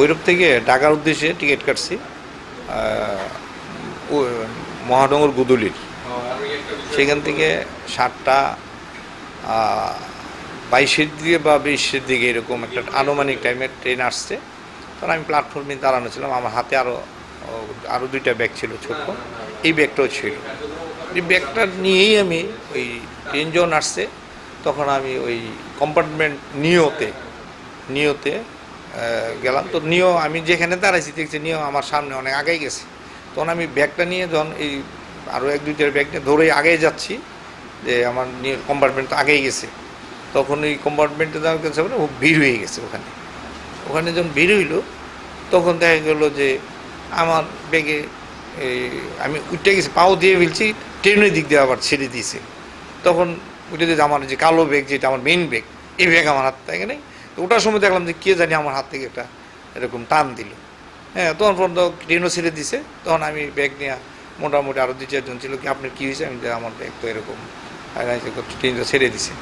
ভৈরব থেকে ঢাকার উদ্দেশ্যে টিকিট কাটছি মহানগর গুদুলির। সেখান থেকে সাতটা বাইশের দিকে বা বিশের দিকে এরকম একটা আনুমানিক টাইমে ট্রেন আসছে। তখন আমি প্ল্যাটফর্মে দাঁড়ানো ছিলাম, আমার হাতে আরও আরও দুইটা ব্যাগ ছিল ছোট্ট। এই ব্যাগটাও ছিল। এই ব্যাগটা নিয়েই আমি ওই ট্রেন যখন আসছে, তখন আমি ওই কম্পার্টমেন্ট নিয়োতে নিয়োতে গেলাম। তো নিয় আমি যেখানে দাঁড়াইছি দেখছি নিয় আমার সামনে অনেক আগেই গেছে। তখন আমি ব্যাগটা নিয়ে যখন এই আরও এক দুইটার ব্যাগ নিয়ে ধরেই আগেই যাচ্ছি, যে আমার নিয়ে কম্পার্টমেন্ট তো আগেই গেছে। তখন ওই কম্পার্টমেন্টে যাওয়ার কাছে ও, ভিড় হয়ে গেছে ওখানে। ওখানে যখন ভিড় হইল, তখন দেখা গেলো যে আমার ব্যাগে এই আমি উঠে গেছি, পাও দিয়ে ফেলছি, ট্রেনের দিক দিয়ে আবার ছেড়ে দিয়েছে। তখন উঠে দিয়ে আমার যে কালো ব্যাগ, যেটা আমার মেইন ব্যাগ, এই ব্যাগ আমার হাত থেকে নেই। তো ওটার সময় দেখলাম যে কে জানি আমার হাত থেকে একটা এরকম টান দিল। হ্যাঁ তখন পর্যন্ত ট্রেনও ছেড়ে দিছে। তখন আমি ব্যাগ নিয়ে মোটামুটি আরও দুই, চারজন ছিল, কি আপনার কী হয়েছে? আমি আমার ব্যাগ তো এরকম ট্রেনটা ছেড়ে দিছে।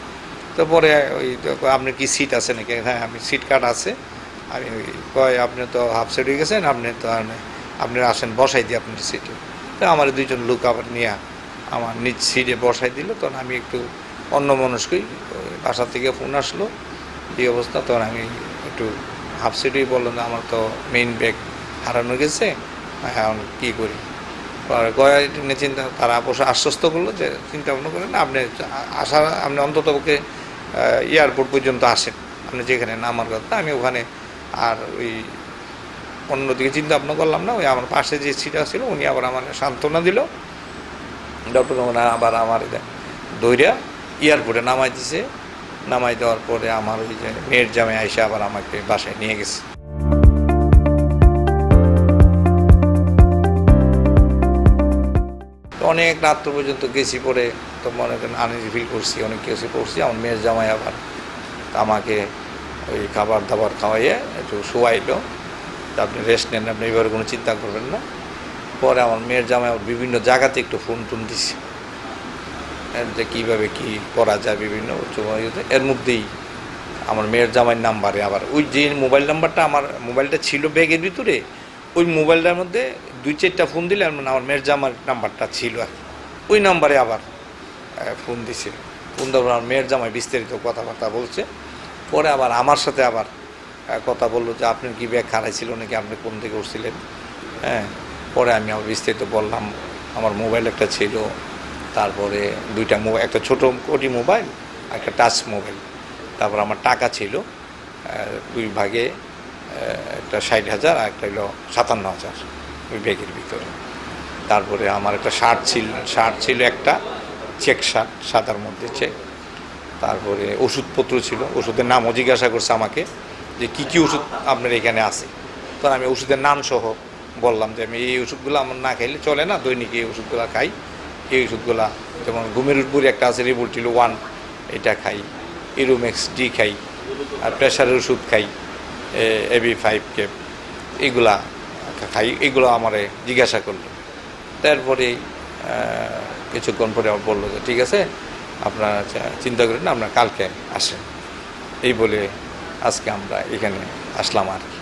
তো পরে ওই আপনার কি সিট আছে নাকি? হ্যাঁ আমি সিট কার্ড আছে। আমি কয়, আপনি তো হাফ সেট হয়ে গেছেন, আপনি তো আপনি আসেন, বসাই দিই আপনার সিটে তো আমার দুইজন লোক আবার নিয়ে আমার নিজ সিটে বসাই দিল। তখন আমি একটু অন্য মানুষকেই বাসা থেকে ফোন আসলো। এই অবস্থা, তখন আমি একটু হাফ সিটেই বললাম যে আমার তো মেইন ব্যাগ হারানো গেছে এখন কী করি? গয়া নিয়ে চিন্তা, তারা অবশ্য আশ্বস্ত করল যে চিন্তা ভাবনা করেন, আপনি আসা আপনি অন্তত ওকে এয়ারপোর্ট পর্যন্ত আসেন। আপনি যেখানে নামার কথা, আমি ওখানে আর ওই অন্যদিকে চিন্তা ভাবনা করলাম না, ওই আমার পাশে যে সিটটা ছিল, উনি আবার আমার সান্ত্বনা দিল। ডক্টর আবার আমার দৈরা এয়ারপোর্টে নামাই দিছে। নামাই দেওয়ার পরে আমার ওই যে মেয়ের জামে আইসা আবার আমাকে বাসায় নিয়ে গেছে। অনেক রাত্র পর্যন্ত গেছি পরে তো মনে করেন আনইজি ফিল করছি, অনেক কিছু করছি। আমার মেয়ের জামাই আবার আমাকে ওই খাবার দাবার খাওয়াইয়ে একটু শোয়াইলো। আপনি রেস্ট নেন, আপনি এবারে কোনো চিন্তা করবেন না। পরে আমার মেয়ের জামাই বিভিন্ন জায়গাতে একটু ফোন টুন দিছে। যে কীভাবে কী করা যায় বিভিন্ন এর মধ্যেই আমার মেয়ের জামাইয়ের নাম্বারে আবার। ওই যে মোবাইল নাম্বারটা আমার, মোবাইলটা ছিল ব্যাগের ভিতরে, ওই মোবাইলটার মধ্যে দুই চারটা ফোন দিলে আমার মেয়ের জামার নাম্বারটা ছিল আর ওই নাম্বারে আবার ফোন দিছে। ফোন দেওয়ার আমার মেয়ের জামাই বিস্তারিত কথাবার্তা বলছে। পরে আবার আমার সাথে আবার কথা বলল যে, আপনার কি ব্যাগ হারাইছিল নাকি? আপনি কোন থেকে উঠছিলেন? হ্যাঁ পরে আমি আবার বিস্তারিত বললাম, আমার মোবাইল একটা ছিল তারপরে দুইটা মোবাইল একটা ছোটো কোটি মোবাইল একটা টাচ মোবাইল। তারপর আমার টাকা ছিল দুই ভাগে একটা ষাট হাজার আর একটা হলো সাতান্ন হাজার ওই ব্যাগের ভিতরে। তারপরে আমার একটা শার্ট ছিল শার্ট ছিল একটা, চেক শার্ট, সাদার মধ্যে চেক। তারপরে ওষুধপত্র ছিল, ওষুধের নামও জিজ্ঞাসা করছে আমাকে যে কী কী ওষুধ আপনার এখানে আছে। তখন আমি ওষুধের নাম সহ বললাম যে আমি এই ওষুধগুলো আমার না খাইলে চলে না, দৈনিক এই ওষুধগুলো খাই। এই ওষুধগুলা, যেমন ঘুমের উপরে একটা আছে রিবুলটিল ওয়ান, এটা খাই। ইরোমেক্স ডি খাই। আর প্রেশারের ওষুধ খাই। এবি ফাইভ কেপ এগুলা খাই। এগুলো আমারে জিজ্ঞাসা করল। তারপরে কিছুক্ষণ পরে আমার বলল যে, ঠিক আছে, আপনারা চিন্তা করেন আপনারা কালকে আসেন। এই বলে আজকে আমরা এখানে আসলাম আর কি।